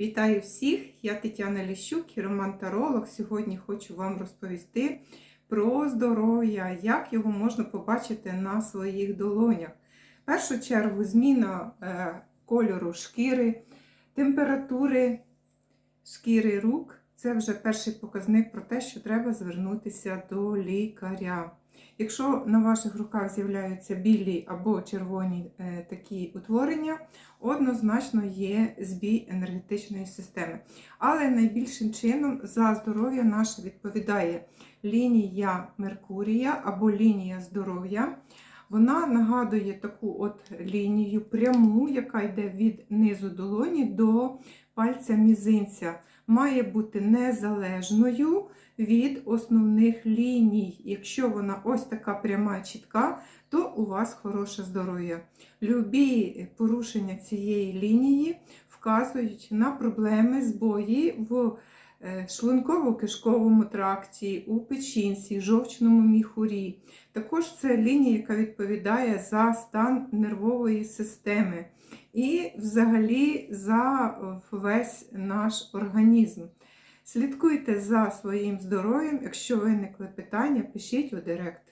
Вітаю всіх! Я Тетяна Ліщук, роман-таролог. Сьогодні хочу вам розповісти про здоров'я, як його можна побачити на своїх долонях. В першу чергу зміна е, кольору шкіри, температури шкіри рук це вже перший показник про те, що треба звернутися до лікаря. Якщо на ваших руках з'являються білі або червоні е, такі утворення, однозначно є збій енергетичної системи. Але найбільшим чином за здоров'я наше відповідає лінія Меркурія або лінія здоров'я. Вона нагадує таку от лінію пряму, яка йде від низу долоні до пальця мізинця. Має бути незалежною від основних ліній. Якщо вона ось така пряма чітка, то у вас хороше здоров'я. Любі порушення цієї лінії вказують на проблеми збої в шлунково-кишковому тракті, у печінці, жовчному міхурі. Також це лінія, яка відповідає за стан нервової системи і взагалі за весь наш організм. Слідкуйте за своїм здоров'ям. Якщо виникли питання, пишіть у директ.